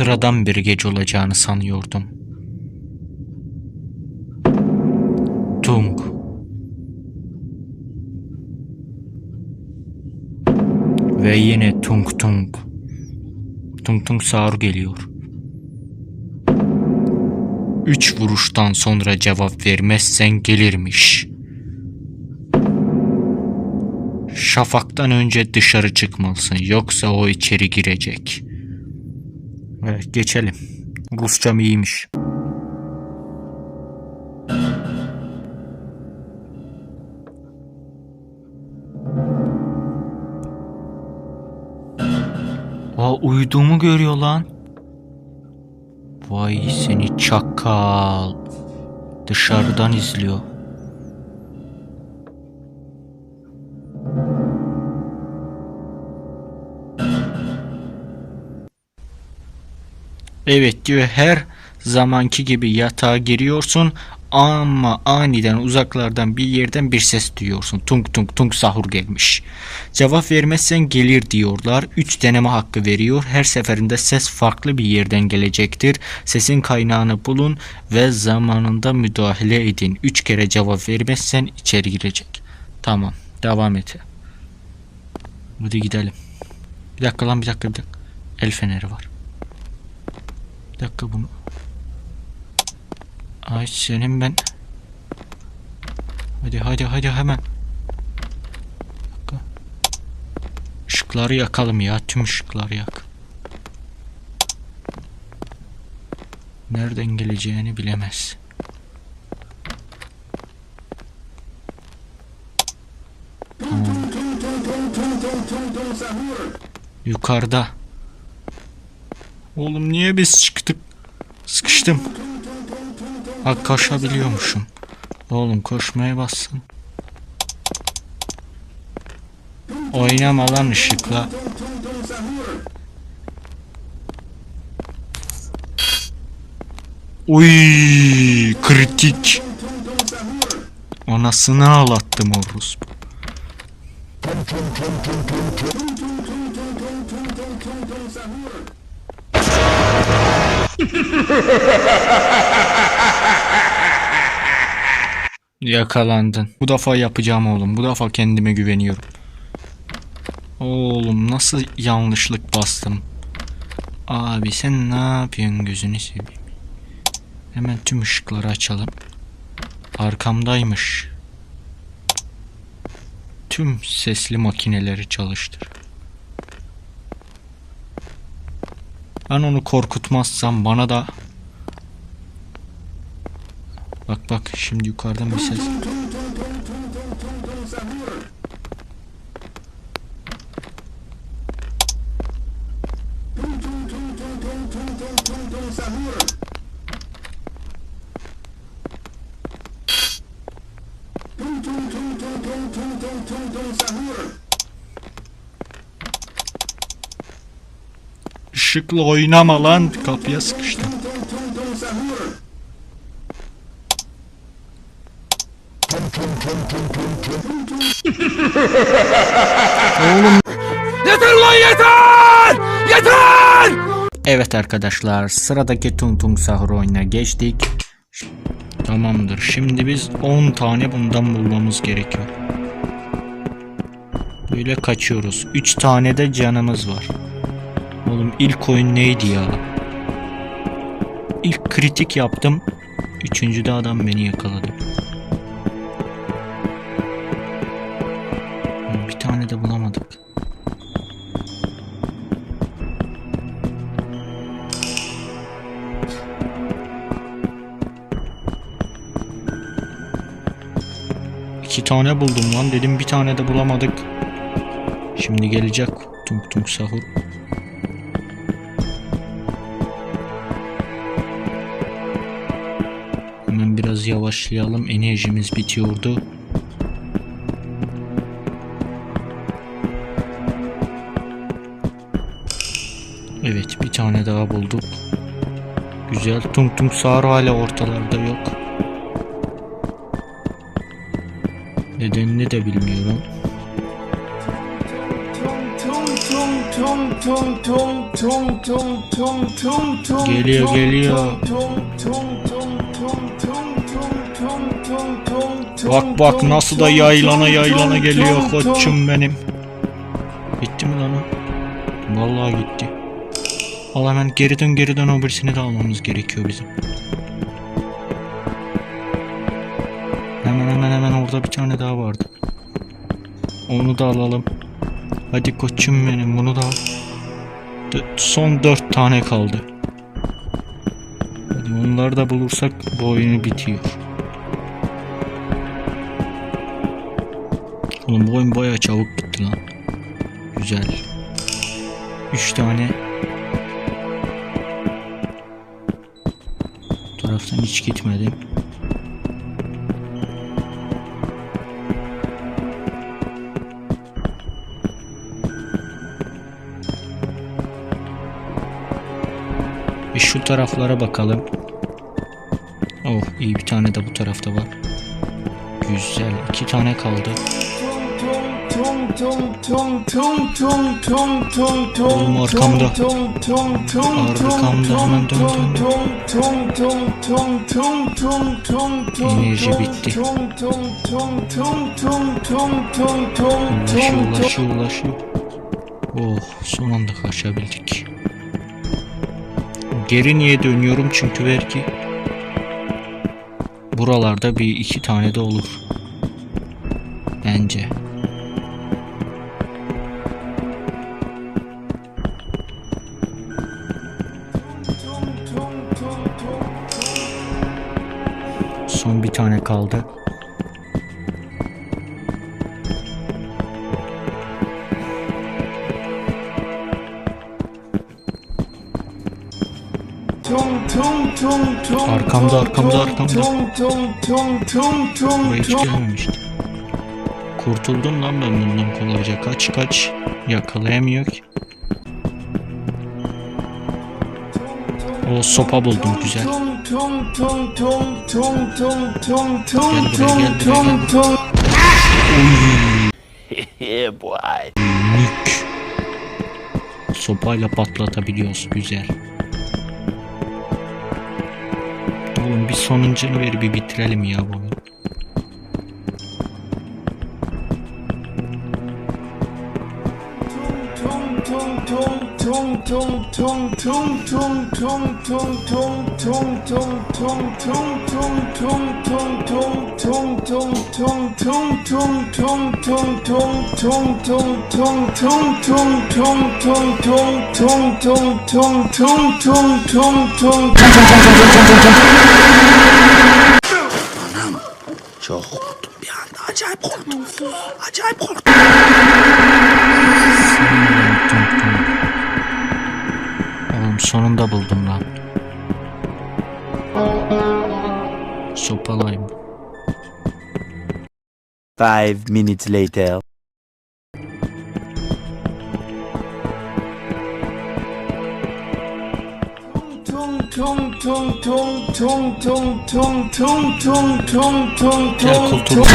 sıradan bir gece olacağını sanıyordum. Tung. Ve yine tung tung. Tung tung sağır geliyor. Üç vuruştan sonra cevap vermezsen gelirmiş. Şafaktan önce dışarı çıkmalısın yoksa o içeri girecek. Evet geçelim. Rusçam iyiymiş. Aa uyuduğumu görüyor lan. Vay seni çakal. Dışarıdan izliyor. Evet diyor her zamanki gibi yatağa giriyorsun ama aniden uzaklardan bir yerden bir ses duyuyorsun. Tung tung tung sahur gelmiş. Cevap vermezsen gelir diyorlar. 3 deneme hakkı veriyor. Her seferinde ses farklı bir yerden gelecektir. Sesin kaynağını bulun ve zamanında müdahale edin. 3 kere cevap vermezsen içeri girecek. Tamam. Devam et. Hadi gidelim. Bir dakika lan bir dakika bir dakika. El feneri var. Bir dakika bunu. Ay senin ben. Hadi hadi hadi hemen. Bir dakika. Işıkları yakalım ya. Tüm ışıkları yak. Nereden geleceğini bilemez. Yukarıda. Oğlum niye biz çıktık? Sıkıştım. Ha koşabiliyormuşum. Oğlum koşmaya bassın. Oynama lan ışıkla. Uy kritik. Anasını ağlattım orospu. Yakalandın. Bu defa yapacağım oğlum. Bu defa kendime güveniyorum. Oğlum nasıl yanlışlık bastım. Abi sen ne yapıyorsun gözünü seveyim. Hemen tüm ışıkları açalım. Arkamdaymış. Tüm sesli makineleri çalıştır. Ben onu korkutmazsam bana da Bak bak şimdi yukarıdan bir ses. Işıkla oynama lan kapıya sıkıştım. Yeter lan yeter! Yeter! Evet arkadaşlar sıradaki Tung Sahur oyununa geçtik. Tamamdır. Şimdi biz 10 tane bundan bulmamız gerekiyor. Böyle kaçıyoruz. 3 tane de canımız var. Oğlum ilk oyun neydi ya? İlk kritik yaptım. Üçüncüde adam beni yakaladı. Bir tane de bulamadık. İki tane buldum lan dedim bir tane de bulamadık. Şimdi gelecek tung tung sahur. Biraz yavaşlayalım enerjimiz bitiyordu. Evet bir tane daha bulduk. Güzel tung tung sahur hala ortalarda yok. Nedenini de bilmiyorum. Geliyor geliyor. Bak bak nasıl da yaylana yaylana geliyor koçum benim. Gitti mi lan o? Vallahi gitti. Al hemen geri dön geri dön o birisini de almamız gerekiyor bizim. Hemen hemen hemen orada bir tane daha vardı. Onu da alalım. Hadi koçum benim bunu da al. D- son dört tane kaldı. Hadi onları da bulursak bu oyunu bitiyor. Oğlum bu oyun bayağı çabuk bitti lan. Güzel. Üç tane. Bu taraftan hiç gitmedim. Bir şu taraflara bakalım. Oh iyi bir tane de bu tarafta var. Güzel. iki tane kaldı. Oğlum arkamda. Arkamda hemen dön dön. Enerji bitti. Ulaşıyor ulaşıyor ulaşıyor. Oh son anda kaçabildik. Geri niye dönüyorum çünkü belki buralarda bir iki tane de olur. Bence. Kaldı. Arkamda arkamda arkamda. Buraya hiç gelmemişti. Kurtuldum lan ben bundan kolayca. Kaç kaç. Yakalayamıyor ki. O sopa buldum güzel. Gel buraya gel buraya gel. buraya. Mük. Sopayla patlatabiliyoruz güzel. Oğlum bir sonuncunu ver bir bitirelim ya bu oyunu. Çok korktum bir anda. Acayip korktum. Acayip korktum. Sonunda buldum lan. Sopalayım. Five minutes later. Gel kultur.